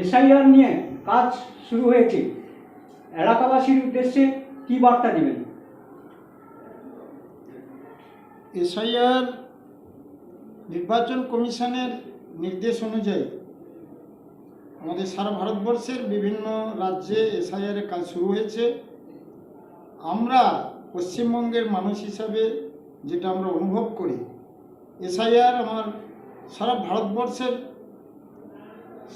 SIR নিয়ে কাজ শুরু হয়েছে। এলাকাবাসীর উদ্দেশ্যে কি বার্তা দিবেন? এসআইআর নির্বাচন কমিশনের নির্দেশ অনুযায়ী আমাদের সারা ভারতবর্ষের বিভিন্ন রাজ্যে এসআইআর কাজ শুরু হয়েছে। আমরা পশ্চিমবঙ্গের মানুষ হিসাবে যেটা আমরা অনুভব করি, এসআইআর আমার সারা ভারতবর্ষের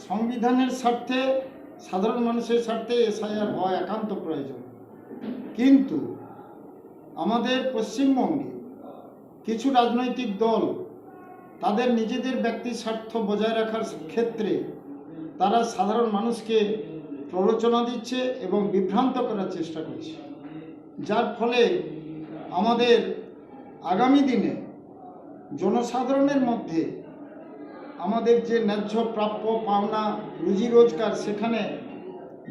সংবিধানের স্বার্থে, সাধারণ মানুষের স্বার্থে এসআইআর হওয়া একান্ত প্রয়োজন। কিন্তু আমাদের পশ্চিমবঙ্গে কিছু রাজনৈতিক দল তাদের নিজেদের ব্যক্তি স্বার্থ বজায় রাখার ক্ষেত্রে তারা সাধারণ মানুষকে প্ররোচনা দিচ্ছে এবং বিভ্রান্ত করার চেষ্টা করছে। যার ফলে আমাদের আগামী দিনে জনসাধারণের মধ্যে আমাদের যে ন্যায্য প্রাপ্য পাওনা, রুজি রোজগার, সেখানে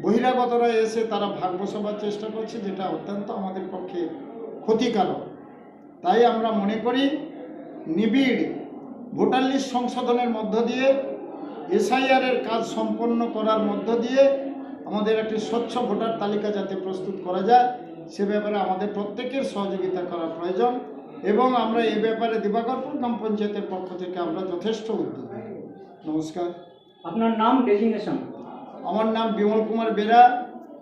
বহিরাগতরা এসে তারা ভাগ বসাবার চেষ্টা করছে, যেটা অত্যন্ত আমাদের পক্ষে ক্ষতিকারক। তাই আমরা মনে করি, নিবিড় ভোটার লিস্ট সংশোধনের মধ্য দিয়ে এসআইআরের কাজ সম্পন্ন করার মধ্য দিয়ে আমাদের একটি স্বচ্ছ ভোটার তালিকা যাতে প্রস্তুত করা যায়, সে ব্যাপারে আমাদের প্রত্যেকের সহযোগিতা করা প্রয়োজন এবং আমরা এই ব্যাপারে দিবাকরপুর গ্রাম পঞ্চায়েতের পক্ষ থেকে আমরা যথেষ্ট উদ্যোগ। নমস্কার। আপনার নাম ডেজিগনেশন আমার নাম বিমল কুমার বেরা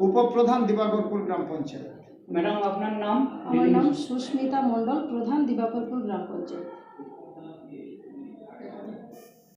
উপপ্রধান দিবাকরপুর গ্রাম পঞ্চায়েত। ম্যাডাম আপনার নাম আমার নাম সুস্মিতা মণ্ডল প্রধান দিবাকরপুর গ্রাম পঞ্চায়েত।